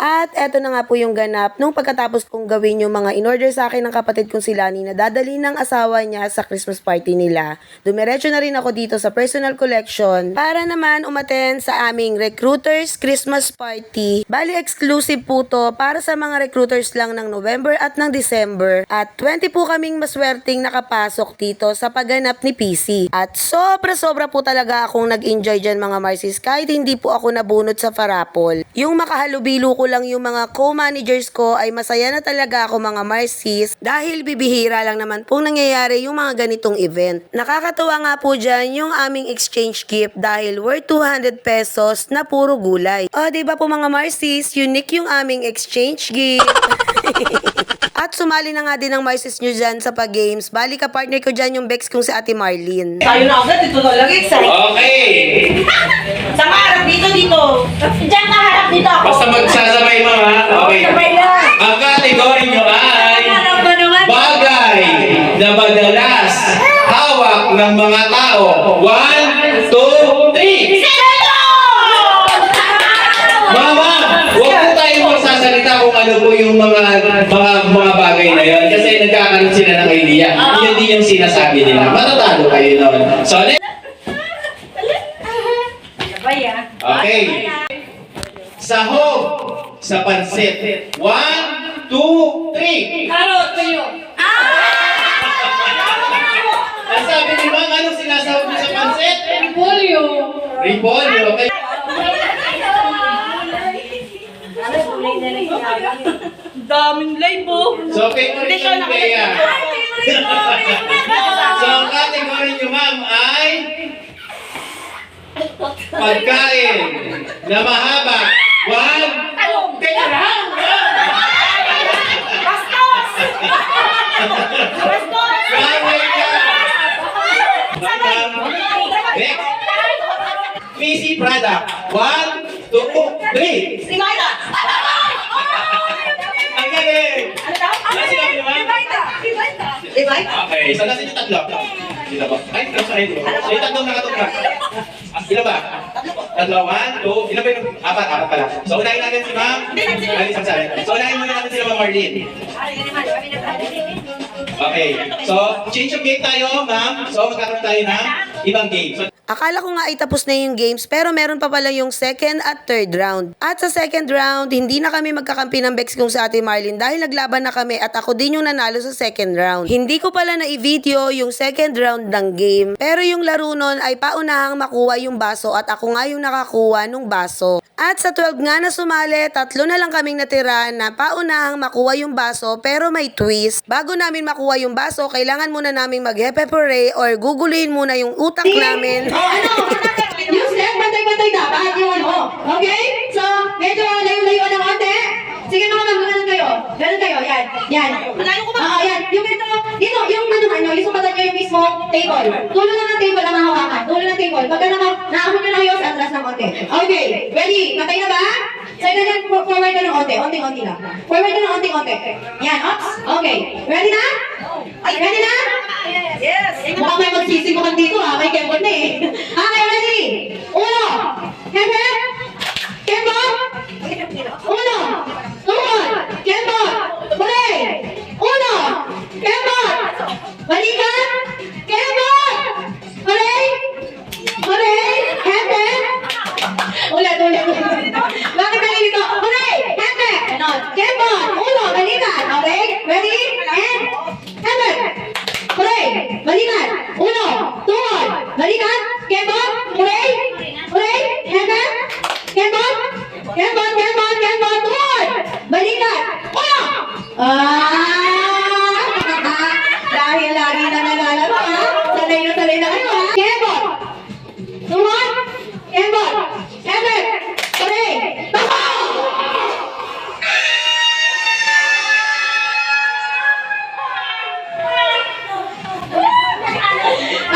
At eto na nga po yung ganap nung pagkatapos kong gawin yung mga in-order sa akin ng kapatid kong si Lani na dadali ng asawa niya sa Christmas party nila. Dumiretso na rin ako dito sa personal collection para naman umaten sa aming recruiters Christmas party. Bali exclusive po to para sa mga recruiters lang ng November at ng December. At 20 po kaming maswerteng nakapasok dito sa pagganap ni PC. At sobra-sobra po talaga akong nag-enjoy dyan mga Marcis kahit hindi po ako nabunot sa Farapol. Yung makahalubilo ko lang yung mga co-managers ko ay masaya na talaga ako mga Marcis dahil bibihira lang naman pong nangyayari yung mga ganitong event. Nakakatuwa nga po dyan yung aming exchange gift dahil worth 200 pesos na puro gulay. O, di ba po mga Marcis, unique yung aming exchange gift. At sumali na nga din ng Marcis nyo dyan sa pag-games. Bali ka partner ko dyan yung Bex kong si Ate Marlene. Tayo na agad, ito na lang excited. Okay. Sa harap dito, dito. Diyan ka harap dito ako. Basta magsasabay mga. Okay. Sabay lang. Ang kategory nyo ay Harap ba naman? bagay na madalas hawak ng mga tao. One, two, three. Mama, huwag po tayong magsasalita kung ano po yung mga mga mga bagay na yon kasi nagkakaroon sila ng idea. Yun din yung sinasabi nila. Matatalo kayo noon. So. Sabay ah. Okay. Sahog sa pansit. One, two, three. Karot kayo. Ang sabi ni Ma'am, anong sinasahog niyo sa pansit? Polio. Repolyo. Okay. Daming live oh. So, favorite yung Bea. So, ang category niyo, Ma'am, ay pagkain na mahaba. One, teka lang. Sabay ka. Next. PC product. One, two, three. Ang galing. Ano sinabi ni Ma'am? Okay, so nasa yung tatlo. Sila ba? Ay, nasa kayo. So yung tatlong nakatuka. Ah, Ilan ba? Tatlo, one, two, ilan ba yung apat? Apat pala. So unahin natin si Ma'am. Ay, isang sabi. So unahin muna natin sila Ma'am Marlene. Okay, so change of game tayo, Ma'am. So magkakaroon tayo ng ibang game. So Akala ko nga ay tapos na yung games pero meron pa pala yung second at third round. At sa second round, hindi na kami magkakampi ng Bex kung sa Ate Marlene dahil naglaban na kami at ako din yung nanalo sa second round. Hindi ko pala na i-video yung second round ng game pero yung laro nun ay paunahang makuha yung baso at ako nga yung nakakuha nung baso. At sa 12 nga na sumali, tatlo na lang kaming natira na paunahang makuha yung baso pero may twist. Bago namin makuha yung baso, kailangan muna namin mag-hepe or guguluhin muna yung utak namin. Oh, ano? Yung step, bantay-bantay dapat ano. Okay? So, medyo layo-layo ng konti. Sige mga ma'am, ganun kayo. Ganun kayo, yan. Yan. Malayo ko ba? Oo, yan. Yung ito, dito, yung ano ano, yung sumatan nyo yung mismo table. Tulo lang ng table ang hahawakan. Tulo ng table. Pagka naka, nyo na kayo, sa atras ng konti. Okay, ready? Patay na ba? So, ganyan, for- forward ka ng konti. Onting-onti lang. Forward ka ng onting-onti. Yan, ops. Okay. Ready na? Ay, ready na? Yes. Mukhang may magsisimukan dito ha, may kembot na eh. Okay, ready? Uno! Kembe! Kembot! Uno! Tuhod! Kembot! Huli! Uno! Kembot! Balikan! Kembot! Huli! Huli! Kembe! Ulit, ulit, ulit. Bakit nalilito? Huli! Kembe! Ganon. Kembot! Uno! Balikan! Okay? Ready? And... Kembe! Hooray! Balikan! Uno! Tuhod! Balikan! Kembot! Hooray! Hooray! Kembot! Kembot! Kembot! Kembot! Kembot! Tuhod! Balikan! Uno! Ah! Dahil lagi na nalalaro ha? Sanay na sanay na kayo ha? Kembot! Tuhod! Kembot! Kembot! Tuhod!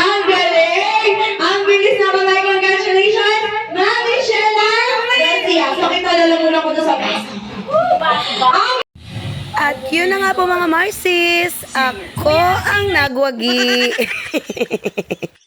Ang galing! Ang bilis na babay. Congratulations! Ma'am Michelle Garcia. So, kita lalamunan ko to sa best. Ang At yun na nga po mga Marcis, ako ang nagwagi.